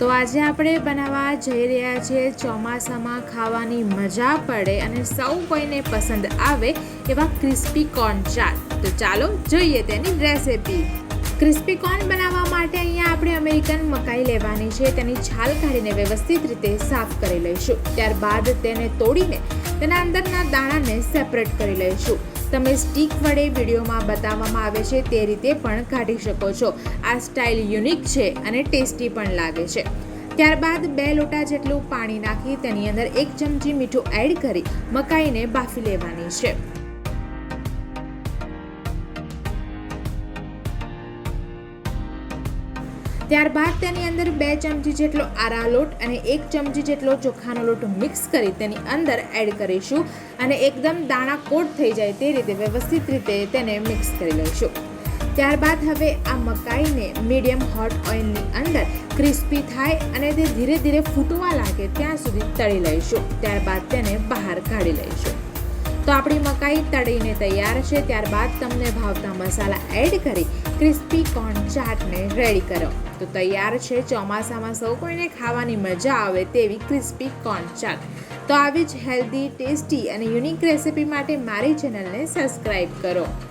તો આજે આપણે બનાવવા જઈ રહ્યા છીએ ચોમાસામાં ખાવાની મજા પડે અને સૌ કોઈને પસંદ આવે એવા ક્રિસ્પી કોર્ન ચાટ. તો ચાલો જોઈએ તેની રેસિપી. ક્રિસ્પી કોર્ન બનાવવા માટે અહીંયા આપણે અમેરિકન મકાઈ લેવાની છે. તેની છાલ કાઢીને વ્યવસ્થિત રીતે સાફ કરી લઈશું. ત્યારબાદ તેને તોડીને તેના અંદરના દાણાને સેપરેટ કરી લઈશું. તમે સ્ટીક વડે વિડીયોમાં બતાવવામાં આવે છે તે રીતે પણ કાઢી શકો છો. આ સ્ટાઇલ યુનિક છે અને ટેસ્ટી પણ લાગે છે. ત્યારબાદ બે લોટા જેટલું પાણી નાખી તેની અંદર એક ચમચી મીઠું એડ કરી મકાઈને બાફી લેવાની છે. ત્યારબાદ તેની અંદર બે ચમચી જેટલો આરા લોટ અને એક ચમચી જેટલો ચોખાનો લોટ મિક્સ કરી તેની અંદર એડ કરીશું અને એકદમ દાણા કોટ થઈ જાય તે રીતે વ્યવસ્થિત રીતે તેને મિક્સ કરી લઈશું. ત્યારબાદ હવે આ મકાઈને મીડિયમ હોટ ઓઇલની અંદર ક્રિસ્પી થાય અને તે ધીરે ધીરે ફૂટવા લાગે ત્યાં સુધી તળી લઈશું. ત્યારબાદ તેને બહાર કાઢી લઈશું. તો આપણી મકાઈ તળીને તૈયાર છે. ત્યારબાદ તમને ભાવતા મસાલા એડ કરી ક્રિસ્પી કોર્ન ચાટને રેડી કરો. તો તૈયાર છે. ચોમાસામાં સૌ કોઈને ખાવાની મજા આવે તેવી ક્રિસ્પી કોર્ન ચાટ. તો આવી જ હેલ્ધી ટેસ્ટી અને યુનિક રેસિપી માટે મારી ચેનલને સબસ્ક્રાઈબ કરો.